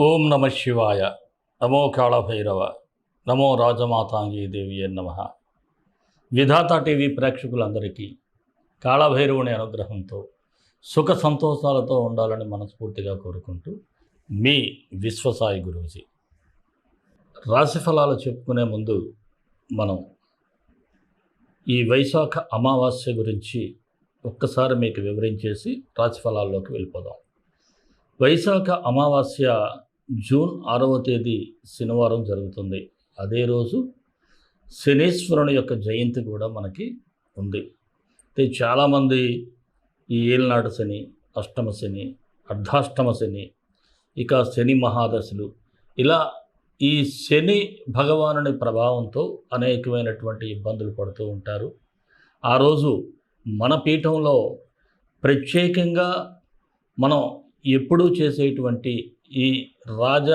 ఓం నమ శివాయ. నమో కాళభైరవ. నమో రాజమాతాంగీ దేవి నమ. విధాత టీవీ ప్రేక్షకులందరికీ కాళభైరవుని అనుగ్రహంతో సుఖ సంతోషాలతో ఉండాలని మనస్ఫూర్తిగా కోరుకుంటూ మీ విశ్వసాయి గురూజీ. రాశిఫలాలు చెప్పుకునే ముందు మనం ఈ వైశాఖ అమావాస్య గురించి ఒక్కసారి మీకు వివరించేసి రాశిఫలాల్లోకి వెళ్ళిపోదాం. వైశాఖ అమావాస్య జూన్ ఆరవ తేదీ శనివారం జరుగుతుంది. అదే రోజు శనీశ్వరుని యొక్క జయంతి కూడా మనకి ఉంది. అయితే చాలామంది ఈ ఏలినాడు శని అష్టమ శని అర్ధాష్టమ శని ఇక శని మహాదశలు ఇలా ఈ శని భగవానుని ప్రభావంతో అనేకమైనటువంటి ఇబ్బందులు పడుతూ ఉంటారు. ఆ రోజు మన పీఠంలో ప్రత్యేకంగా మనం ఎప్పుడూ చేసేటువంటి ఈ రాజ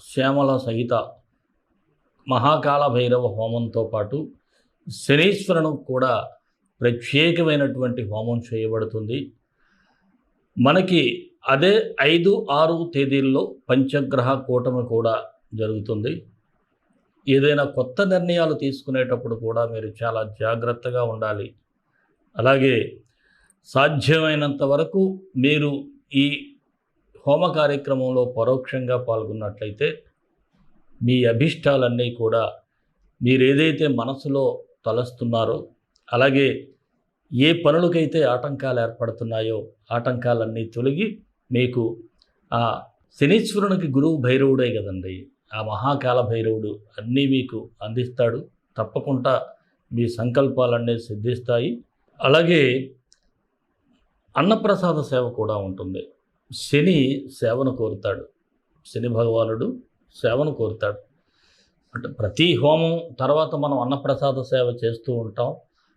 శ్యామల సహిత మహాకాల భైరవ హోమంతో పాటు శనీశ్వరను కూడా ప్రత్యేకమైనటువంటి హోమం చేయబడుతుంది. మనకి అదే ఐదు ఆరు తేదీల్లో పంచగ్రహ కూటమి కూడా జరుగుతుంది. ఏదైనా కొత్త నిర్ణయాలు తీసుకునేటప్పుడు కూడా మీరు చాలా జాగ్రత్తగా ఉండాలి. అలాగే సాధ్యమైనంత వరకు మీరు ఈ హోమ కార్యక్రమంలో పరోక్షంగా పాల్గొన్నట్లయితే మీ అభిష్టాలన్నీ కూడా మీరేదైతే మనసులో తలస్తున్నారో అలాగే ఏ పనులకైతే ఆటంకాలు ఏర్పడుతున్నాయో ఆటంకాలన్నీ తొలగి మీకు ఆ శనీశ్వరునికి గురువు భైరవుడే కదండి. ఆ మహాకాల భైరవుడు అన్నీ మీకు అందిస్తాడు. తప్పకుండా మీ సంకల్పాలన్నీ సిద్ధిస్తాయి. అలాగే అన్నప్రసాద సేవ కూడా ఉంటుంది. శని సేవను కోరుతాడు. శని భగవానుడు సేవను కోరుతాడు. అంటే ప్రతి హోమం తర్వాత మనం అన్నప్రసాద సేవ చేస్తూ ఉంటాం.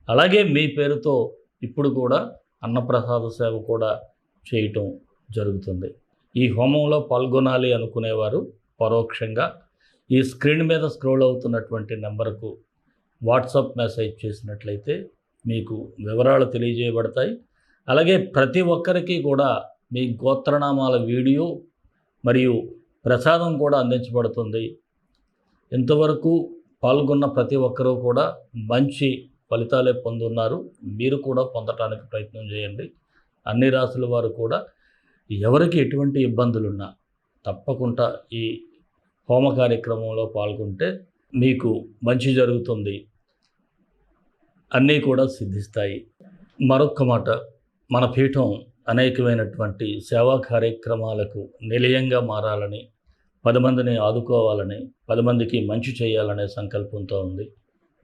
అలాగే మీ పేరుతో ఇప్పుడు కూడా అన్నప్రసాద సేవ కూడా చేయటం జరుగుతుంది. ఈ హోమంలో పాల్గొనాలి అనుకునేవారు పరోక్షంగా. ఈ స్క్రీన్ మీద స్క్రోల్ అవుతున్నటువంటి నెంబర్కు వాట్సాప్ మెసేజ్ చేసినట్లయితే మీకు వివరాలు తెలియజేయబడతాయి. అలాగే ప్రతి ఒక్కరికి కూడా మీ గోత్రనామాల వీడియో మరియు ప్రసాదం కూడా అందించబడుతుంది. ఇంతవరకు పాల్గొన్న ప్రతి ఒక్కరూ కూడా మంచి ఫలితాలే పొందున్నారు. మీరు కూడా పొందటానికి ప్రయత్నం చేయండి. అన్ని రాసుల వారు కూడా ఎవరికి ఎటువంటి ఇబ్బందులున్నా తప్పకుండా ఈ హోమ కార్యక్రమంలో పాల్గొంటే మీకు మంచి జరుగుతుంది. అన్నీ కూడా సిద్ధిస్తాయి. మరొక్క మాట మన పీఠం అనేకమైనటువంటి సేవా కార్యక్రమాలకు నిలయంగా మారాలని పది మందిని ఆదుకోవాలని పది మందికి మంచి చేయాలనే సంకల్పంతో ఉంది.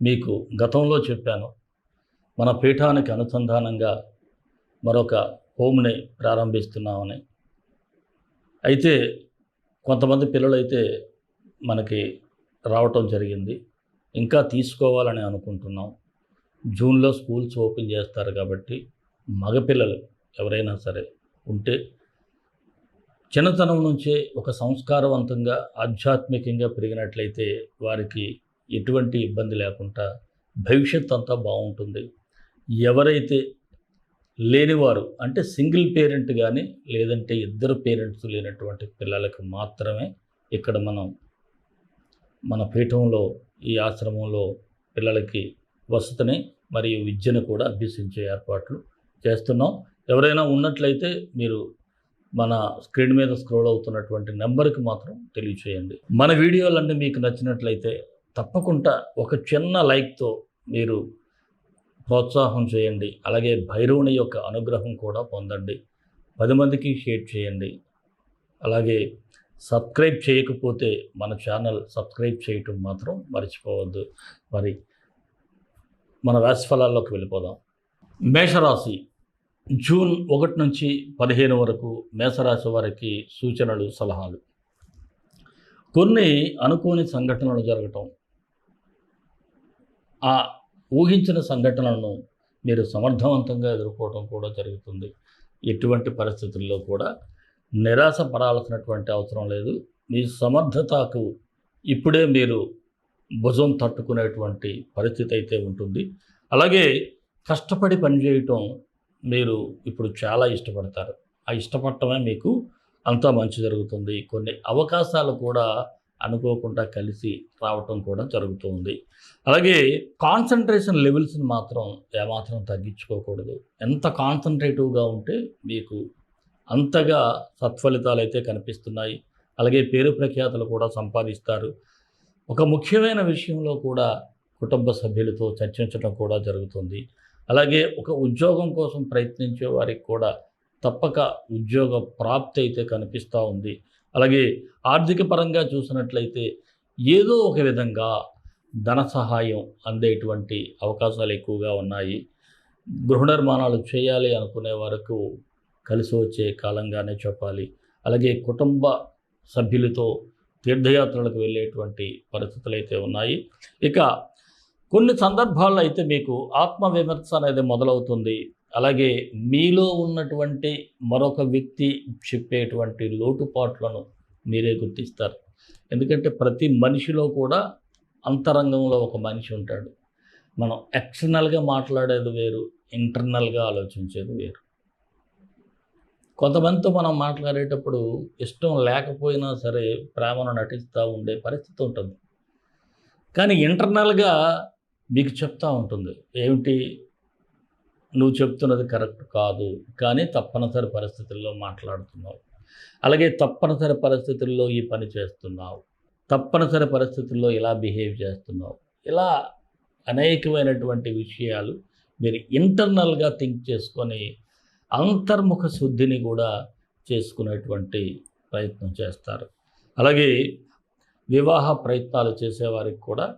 మీకు గతంలో చెప్పాను మన పీఠానికి అనుసంధానంగా మరొక హోమ్ని ప్రారంభిస్తున్నామని. అయితే కొంతమంది పిల్లలైతే మనకి రావటం జరిగింది. ఇంకా తీసుకోవాలని అనుకుంటున్నాం. జూన్లో స్కూల్స్ ఓపెన్ చేస్తారు కాబట్టి మగపిల్లలు ఎవరైనా సరే ఉంటే చిన్నతనం నుంచే ఒక సంస్కారవంతంగా ఆధ్యాత్మికంగా పెరిగినట్లయితే వారికి ఎటువంటి ఇబ్బంది లేకుండా భవిష్యత్ అంతా బాగుంటుంది. ఎవరైతే లేనివారు అంటే సింగిల్ పేరెంట్ కానీ లేదంటే ఇద్దరు పేరెంట్స్ లేనటువంటి పిల్లలకు మాత్రమే ఇక్కడ మనం మన పీఠంలో ఈ ఆశ్రమంలో పిల్లలకి వసతిని మరియు విద్యను కూడా అభ్యసించే ఏర్పాట్లు చేస్తున్నాం. ఎవరైనా ఉన్నట్లయితే మీరు మన స్క్రీన్ మీద స్క్రోల్ అవుతున్నటువంటి నెంబర్కి మాత్రం తెలియచేయండి. మన వీడియోలన్నీ మీకు నచ్చినట్లయితే తప్పకుండా ఒక చిన్న లైక్తో మీరు ప్రోత్సాహం చేయండి. అలాగే భైరవుని యొక్క అనుగ్రహం కూడా పొందండి. పది మందికి షేర్ చేయండి. అలాగే సబ్స్క్రైబ్ చేయకపోతే మన ఛానల్ సబ్స్క్రైబ్ చేయటం మాత్రం మర్చిపోవద్దు. మరి మన రాశి ఫలాల్లోకి వెళ్ళిపోదాం. మేషరాశి జూన్ ఒకటి నుంచి పదిహేను వరకు మేషరాశి వారికి సూచనలు సలహాలు. కొన్ని అనుకోని సంఘటనలు జరగటం ఆ ఊహించిన సంఘటనలను మీరు సమర్థవంతంగా ఎదుర్కోవడం కూడా జరుగుతుంది. ఎటువంటి పరిస్థితుల్లో కూడా నిరాశ పడాల్సినటువంటి అవసరం లేదు. మీ సమర్థతకు ఇప్పుడే మీరు భుజం తట్టుకునేటువంటి పరిస్థితి అయితే ఉంటుంది. అలాగే కష్టపడి పనిచేయటం మీరు ఇప్పుడు చాలా ఇష్టపడతారు. ఆ ఇష్టపడటమే మీకు అంతా మంచి జరుగుతుంది. కొన్ని అవకాశాలు కూడా అనుకోకుండా కలిసి రావటం కూడా జరుగుతుంది. అలాగే కాన్సన్ట్రేషన్ లెవెల్స్ని మాత్రం ఏమాత్రం తగ్గించుకోకూడదు. ఎంత కాన్సన్ట్రేటివ్గా ఉంటే మీకు అంతగా సత్ఫలితాలు అయితే కనిపిస్తున్నాయి. అలాగే పేరు ప్రఖ్యాతలు కూడా సంపాదిస్తారు. ఒక ముఖ్యమైన విషయంలో కూడా కుటుంబ సభ్యులతో చర్చించడం కూడా జరుగుతుంది. అలాగే ఒక ఉద్యోగం కోసం ప్రయత్నించే వారికి కూడా తప్పక ఉద్యోగ ప్రాప్తి అయితే కనిపిస్తూ ఉంది. అలాగే ఆర్థిక పరంగా చూసినట్లయితే ఏదో ఒక విధంగా ధన సహాయం అందేటువంటి అవకాశాలు ఎక్కువగా ఉన్నాయి. గృహ నిర్మాణాలు చేయాలి అనుకునే వరకు కలిసి వచ్చే కాలంగానే చెప్పాలి. అలాగే కుటుంబ సభ్యులతో తీర్థయాత్రలకు వెళ్ళేటువంటి పరిస్థితులు అయితే ఉన్నాయి. ఇక కొన్ని సందర్భాల్లో అయితే మీకు ఆత్మవిమర్శ అనేది మొదలవుతుంది. అలాగే మీలో ఉన్నటువంటి మరొక వ్యక్తి చెప్పేటువంటి లోటుపాట్లను మీరే గుర్తిస్తారు. ఎందుకంటే ప్రతి మనిషిలో కూడా అంతరంగంలో ఒక మనిషి ఉంటాడు. మనం ఎక్స్టర్నల్గా మాట్లాడేది వేరు ఇంటర్నల్గా ఆలోచించేది వేరు. కొంతమందితో మనం మాట్లాడేటప్పుడు ఇష్టం లేకపోయినా సరే ప్రేమను నటిస్తూ ఉండే పరిస్థితి ఉంటుంది. కానీ ఇంటర్నల్గా మీకు చెప్తా ఉంటుంది. ఏమిటి? నువ్వు చెప్తున్నది కరెక్ట్ కాదు. కానీ తప్పనిసరి పరిస్థితుల్లో మాట్లాడుతున్నావు. అలాగే తప్పనిసరి పరిస్థితుల్లో ఈ పని చేస్తున్నావు. తప్పనిసరి పరిస్థితుల్లో ఇలా బిహేవ్ చేస్తున్నావు. ఇలా అనేకమైనటువంటి విషయాలు మీరు ఇంటర్నల్గా థింక్ చేసుకొని అంతర్ముఖ శుద్ధిని కూడా చేసుకునేటువంటి ప్రయత్నం చేస్తారు. అలాగే వివాహ ప్రయత్నాలు చేసేవారికి కూడా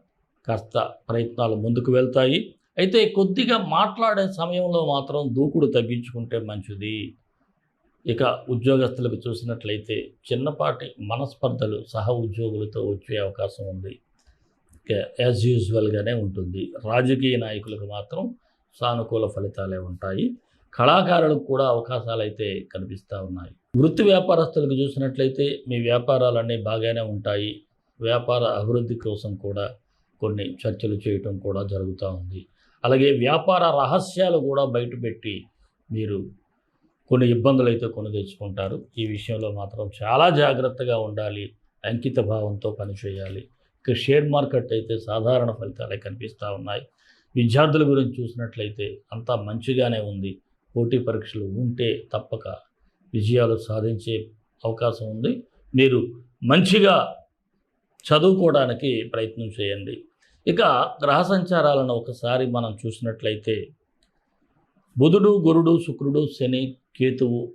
కాస్త ప్రయత్నాలు ముందుకు వెళ్తాయి. అయితే కొద్దిగా మాట్లాడే సమయంలో మాత్రం దూకుడు తగ్గించుకుంటే మంచిది. ఇక ఉద్యోగస్తులకు చూసినట్లయితే చిన్నపాటి మనస్పర్ధలు సహ ఉద్యోగులతో వచ్చే అవకాశం ఉంది. ఇక యాజ్ యూజువల్గానే ఉంటుంది. రాజకీయ నాయకులకు మాత్రం సానుకూల ఫలితాలే ఉంటాయి. కళాకారులకు కూడా అవకాశాలు అయితే కనిపిస్తూ ఉన్నాయి. వృత్తి వ్యాపారస్తులకు చూసినట్లయితే మీ వ్యాపారాలన్నీ బాగానే ఉంటాయి. వ్యాపార అభివృద్ధి కోసం కూడా కొన్ని చర్చలు చేయటం కూడా జరుగుతూ ఉంది. అలాగే వ్యాపార రహస్యాలు కూడా బయటపెట్టి మీరు కొన్ని ఇబ్బందులు అయితే కొని తెచ్చుకుంటారు. ఈ విషయంలో మాత్రం చాలా జాగ్రత్తగా ఉండాలి. అంకిత భావంతో పనిచేయాలి ఇక షేర్ మార్కెట్ అయితే సాధారణ ఫలితాలే కనిపిస్తూ ఉన్నాయి. విద్యార్థుల గురించి చూసినట్లయితే అంతా మంచిగానే ఉంది. పోటీ పరీక్షలు ఉంటే తప్పక విజయాలు సాధించే అవకాశం ఉంది. మీరు మంచిగా చదువుకోవడానికి ప్రయత్నం చేయండి. ఇక గ్రహ సంచారాలను ఒకసారి మనం చూసినట్లయితే బుధుడు గురుడు శుక్రుడు శని కేతువు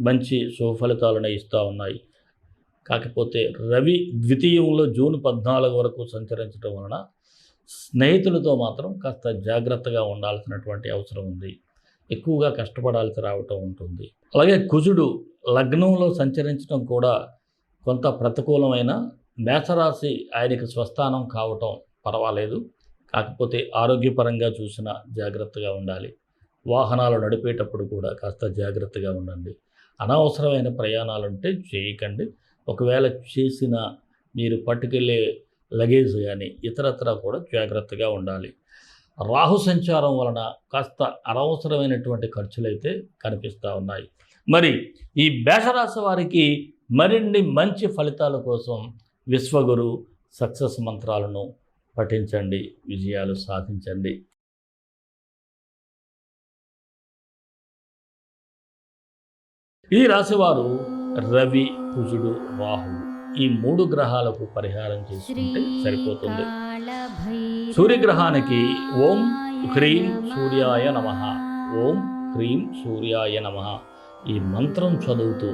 మంచి సుఫలితాలను ఇస్తూ ఉన్నాయి. కాకపోతే రవి ద్వితీయంలో జూన్ పద్నాలుగు వరకు సంచరించడం వలన స్నేహితులతో మాత్రం కాస్త జాగ్రత్తగా ఉండాల్సినటువంటి అవసరం ఉంది. ఎక్కువగా కష్టపడాల్సి రావటం ఉంటుంది. అలాగే కుజుడు లగ్నంలో సంచరించడం కూడా కొంత ప్రతికూలమైన మేషరాశి ఆయనకు స్వస్థానం కావటం పర్వాలేదు. కాకపోతే ఆరోగ్యపరంగా చూసిన జాగ్రత్తగా ఉండాలి. వాహనాలు నడిపేటప్పుడు కూడా కాస్త జాగ్రత్తగా ఉండండి. అనవసరమైన ప్రయాణాలు ఉంటే చేయకండి. ఒకవేళ చేసిన మీరు పట్టుకెళ్ళే లగేజ్ కానీ ఇతరత్ర కూడా జాగ్రత్తగా ఉండాలి. రాహు సంచారం వలన కాస్త అనవసరమైనటువంటి ఖర్చులు అయితే కనిపిస్తూ ఉన్నాయి. మరి ఈ మేషరాశి వారికి మరిన్ని మంచి ఫలితాల కోసం విశ్వగురు సక్సెస్ మంత్రాలను పఠించండి విజయాలు సాధించండి. ఈ రాశివారు రవి కుజుడు రాహువు ఈ మూడు గ్రహాలకు పరిహారం చేసుకుంటే సరిపోతుంది. సూర్యగ్రహానికి ఓం హ్రీం సూర్యాయ నమ. ఓం హ్రీం సూర్యాయ నమ. ఈ మంత్రం చదువుతూ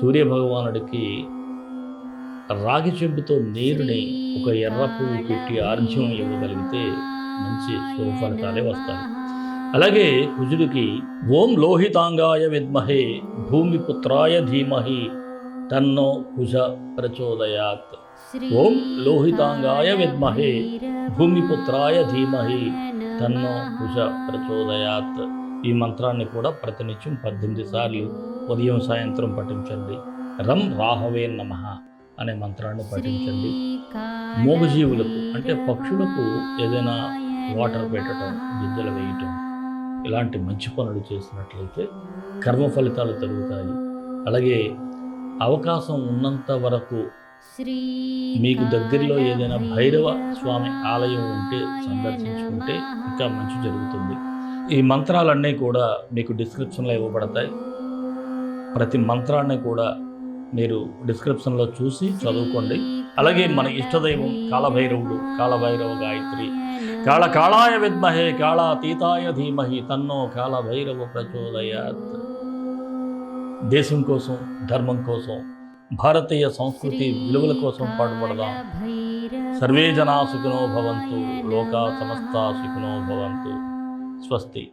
సూర్యభగవానుడికి రాగి చెంబుతో నీరుని ఒక ఎర్ర పువ్వు పెట్టి ఆర్జ్యం ఇవ్వగలిగితే మంచి శుభఫలితాలే వస్తాయి. అలాగే కుజుడికి ఓం లోహితాంగాయ విద్మహే భూమిపుత్రాయ ధీమహి తన్నో కుజ ప్రచోదయాత్. ఓం లోహితాంగాయ విద్మహే భూమిపుత్రాయ ధీమహి తన్నో కుజ ప్రచోదయాత్. ఈ మంత్రాన్ని కూడా ప్రతినిత్యం పద్దెనిమిది సార్లు ఉదయం సాయంత్రం పఠించండి. రం రాహవే నమ. అనే మంత్రాన్ని పఠించండి. మూగజీవులకు అంటే పక్షులకు ఏదైనా వాటర్ పెట్టడం గిద్దెలు వేయటం ఇలాంటి మంచి పనులు చేసినట్లయితే కర్మ ఫలితాలు జరుగుతాయి అలాగే అవకాశం ఉన్నంత వరకు మీకు దగ్గరలో ఏదైనా భైరవ స్వామి ఆలయం ఉంటే సందర్శించుకుంటే ఇంకా మంచి జరుగుతుంది. ఈ మంత్రాలన్నీ కూడా మీకు డిస్క్రిప్షన్లో ఇవ్వబడతాయి. ప్రతి మంత్రాన్ని కూడా మీరు డిస్క్రిప్షన్లో చూసి చదువుకోండి. అలాగే మన ఇష్టదైవం కాలభైరవుడు కాలభైరవ గాయత్రి. కాళ కాళాయ విద్మహే కాళాతీతాయ ధీమహి తన్నో కాలభైరవ ప్రచోదయాత్. దేశం కోసం ధర్మం కోసం భారతీయ సంస్కృతి విలువల కోసం పాటుపడదాం. సర్వే జనా సుఖినో భవంతు లోకా సమస్త సుఖినో భవంతు. స్వస్తి.